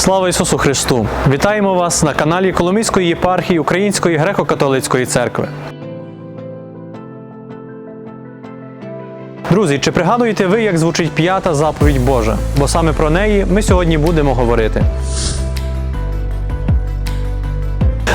Слава Ісусу Христу! Вітаємо вас на каналі Коломийської єпархії Української греко-католицької церкви. Друзі, чи пригадуєте ви, як звучить п'ята заповідь Божа? Бо саме про неї ми сьогодні будемо говорити.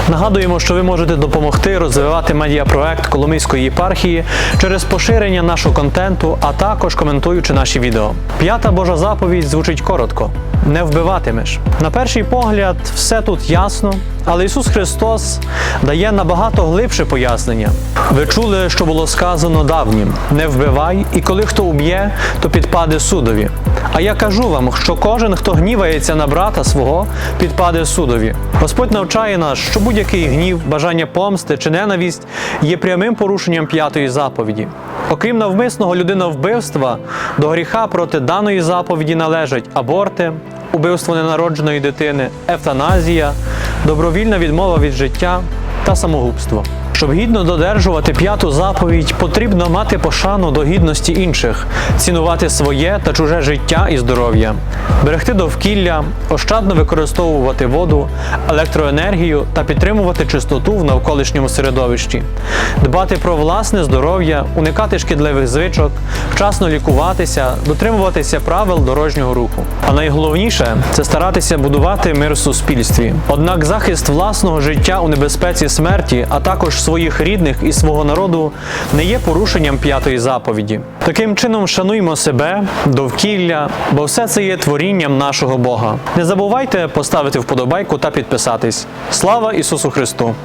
Нагадуємо, що ви можете допомогти розвивати медіапроект Коломийської єпархії через поширення нашого контенту, а також коментуючи наші відео. П'ята Божа заповідь звучить коротко: не вбиватимеш. На перший погляд, все тут ясно, але Ісус Христос дає набагато глибше пояснення. Ви чули, що було сказано давнім: не вбивай, і коли хто уб'є, то підпаде судові. А я кажу вам, що кожен, хто гнівається на брата свого, підпаде судові. Господь навчає нас, що будь-який гнів, бажання помсти чи ненависть є прямим порушенням п'ятої заповіді. Окрім навмисного людиновбивства, до гріха проти даної заповіді належать аборти, убивство ненародженої дитини, евтаназія, добровільна відмова від життя та самогубство. Щоб гідно додержувати п'яту заповідь, потрібно мати пошану до гідності інших, цінувати своє та чуже життя і здоров'я, берегти довкілля, ощадно використовувати воду, електроенергію та підтримувати чистоту в навколишньому середовищі, дбати про власне здоров'я, уникати шкідливих звичок, вчасно лікуватися, дотримуватися правил дорожнього руху. А найголовніше це старатися будувати мир в суспільстві. Однак захист власного життя у небезпеці смерті, а також своїх рідних і свого народу не є порушенням п'ятої заповіді. Таким чином шануймо себе, довкілля, бо все це є творінням нашого Бога. Не забувайте поставити вподобайку та підписатись. Слава Ісусу Христу!